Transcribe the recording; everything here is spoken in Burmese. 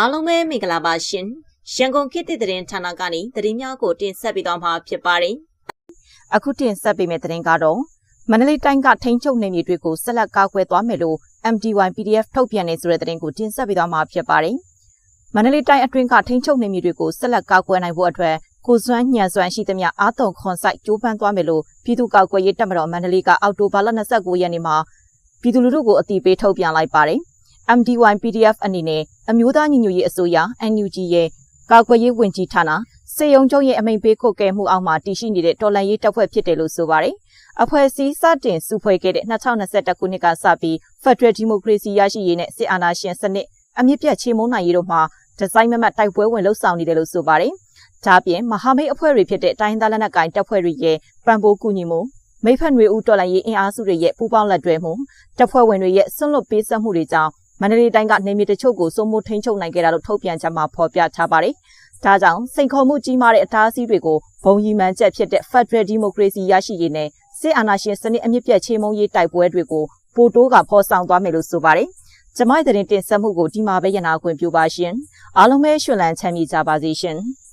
အားလုံးပဲမင်္ဂလာပါရှင်ရန်ကုန်ခေတ်သစ်သတင်းဌာနကနေသတင်းများကိုတင်ဆက်ပေးသွားမှာဖြစ်ပါတယ်အခုတင်ဆက်ပေးမယ့်သတင်းကတော့မန္တလေးတိုင်းကထိန်းချုပ်နေမြေတွေကိုဆက်လက်ကာကွယ်သွားမယ်လို့ MDY PDF ထုတ်ပြန်နေဆိုတဲ့သတင်းကိုတင်ဆက်ပေးသွားမှာဖြစ်ပါတယ်။မန္တလေးတိုင်းအတွင်းကထိန်းချုပ်နေမြေတွေကိုဆက်လက်ကာကွယ်နိုင်ဖို့အတွက်ကိုစွမ်းညံစွမ်းရှိသမျှအာတုံခွန်ဆိုင်ကြိုးပမ်းသွားမယ်လို့ပြည်သူ့ကာကွယ်ရေးတပ်မတော်မန္တလေးကအောက်တိုဘာလ29ရက်နေ့မှာပြည်သူလူထုကိုအတိပေးထုတ်ပြန်လိုက်ပါတယ်။ MDY PDF အနေနဲ့အမျိုးသားညီညွတ်ရေးအစိုးရ NUG ရဲ့ကာကွယ်ရေးဝန်ကြီးဌာနစေယုံကျုံရဲ့အမိန့်ပေးခုတ်ကဲမှုအောက်မှာတည်ရှိနေတဲ့တော်လှန်ရေးတပ်ဖွဲ့ဖြစ်တယ်လို့ဆိုပါတယ်။အဖွဲ့အစည်းစတင်စုဖွဲ့ခဲ့တဲ့2021ခုနှစ်ကစပြီး Federal Democracy ရရှိရေးနဲ့စစ်အာဏာရှင်စနစ်အမြင့်ပြတ်ချေမှုန်းနိုင်ရေးတို့မှာဒီဇိုင်းမမတ်တိုက်ပွဲဝင်လှုပ်ဆောင်နေတယ်လို့ဆိုပါတယ်။ဒါ့အပြင်မဟာမိတ်အဖွဲ့တွေဖြစ်တဲ့တိုင်းသားလက်နက်ကိုင်တပ်ဖွဲ့တွေရဲ့ပံ့ပိုးကူညီမှုမိဖက်တွေဦးတော်လှန်ရေးအင်အားစုတွေရဲ့ပူးပေါင်းလက်တွဲမှုတပ်ဖွဲ့ဝင်တွေရဲ့ဆွန့်လွတ်ပေးဆက်မှုတွေကြောင့် မန္တလေးတိုင်းကနေမြေတချို့ကိုစိုးမိုးထိန်းချုပ်နိုင်ခဲ့တာလို့ထုတ်ပြန်ချက်မှာဖော်ပြထားပါတယ်။ဒါကြောင့်စိန်ခေါ်မှုကြီးမားတဲ့အတားအဆီးတွေကိုဘုံရီမှန်ချက်ဖြစ်တဲ့ Federal Democracy ရရှိရေးနဲ့စစ်အာဏာရှင်စနစ်အမြင့်ပြတ်ချေမှုန်းရေးတိုက်ပွဲတွေကိုပိုတိုးကဖော်ဆောင်သွားမယ်လို့ဆိုပါတယ်။ကျမရဲ့သတင်းတင်ဆက်မှုကိုဒီမှာပဲရနာခွင့်ပြုပါရှင်။အားလုံးပဲရှင်လန်းချမ်းမြေကြပါစေရှင်။